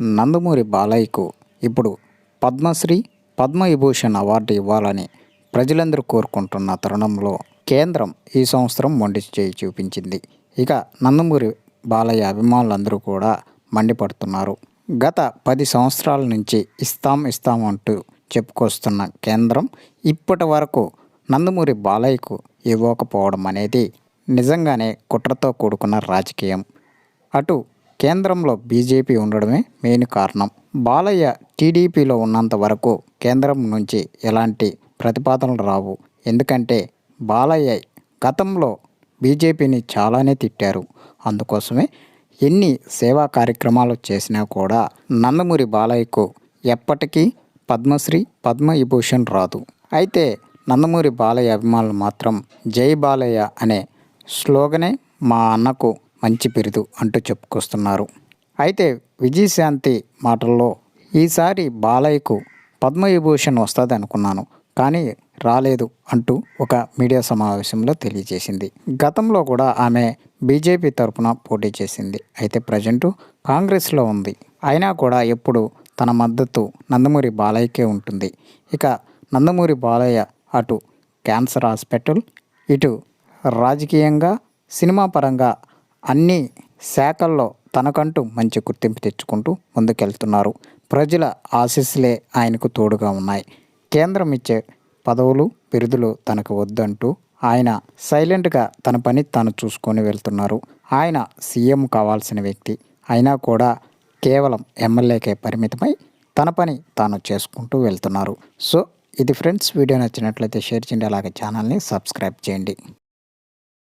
నందమూరి బాలయ్యకు ఇప్పుడు పద్మశ్రీ పద్మవిభూషణ్ అవార్డు ఇవ్వాలని ప్రజలందరూ కోరుకుంటున్న తరుణంలో కేంద్రం ఈ సంవత్సరం మొండి చేయి చూపించింది. ఇక నందమూరి బాలయ్య అభిమానులందరూ కూడా మండిపడుతున్నారు. గత పది సంవత్సరాల నుంచి ఇస్తాం ఇస్తాం అంటూ చెప్పుకొస్తున్న కేంద్రం ఇప్పటి వరకు నందమూరి బాలయ్యకు ఇవ్వకపోవడం అనేది నిజంగానే కుట్రతో కూడుకున్న రాజకీయం. అటు కేంద్రంలో బీజేపీ ఉండడమే మెయిన్ కారణం. బాలయ్య టీడీపీలో ఉన్నంత వరకు కేంద్రం నుంచి ఎలాంటి ప్రతిపాదనలు రావు. ఎందుకంటే బాలయ్య గతంలో బీజేపీని చాలానే తిట్టారు. అందుకోసమే ఎన్ని సేవా కార్యక్రమాలు చేసినా కూడా నందమూరి బాలయ్యకు ఎప్పటికీ పద్మశ్రీ పద్మవిభూషణ్ రాదు. అయితే నందమూరి బాలయ్య అభిమానులు మాత్రం జై బాలయ్య అనే స్లోగనే మా అన్నకు మంచి బిరుదు అంటూ చెప్పుకొస్తున్నారు. అయితే విజయశాంతి మాటల్లో ఈసారి బాలయ్యకు పద్మవిభూషణ్ వస్తుంది అనుకున్నాను కానీ రాలేదు అంటూ ఒక మీడియా సమావేశంలో తెలియజేసింది. గతంలో కూడా ఆమె బీజేపీ తరపున పోటీ చేసింది. అయితే ప్రజెంటు కాంగ్రెస్లో ఉంది. అయినా కూడా ఎప్పుడు తన మద్దతు నందమూరి బాలయ్యకే ఉంటుంది. ఇక నందమూరి బాలయ్య అటు క్యాన్సర్ హాస్పిటల్ ఇటు రాజకీయంగా సినిమా పరంగా అన్ని శాఖల్లో తనకంటూ మంచి గుర్తింపు తెచ్చుకుంటూ ముందుకెళ్తున్నారు. ప్రజల ఆశీస్సులే ఆయనకు తోడుగా ఉన్నాయి. కేంద్రం ఇచ్చే పదవులు బిరుదులు తనకు వద్దంటూ ఆయన సైలెంట్గా తన పని తాను చూసుకొని వెళ్తున్నారు. ఆయన సీఎం కావాల్సిన వ్యక్తి. అయినా కూడా కేవలం ఎమ్మెల్యేకే పరిమితమై తన పని తాను చేసుకుంటూ వెళ్తున్నారు. సో ఇది ఫ్రెండ్స్ వీడియో నచ్చినట్లయితే షేర్ చేయండి. అలాగే ఛానల్ని సబ్స్క్రైబ్ చేయండి.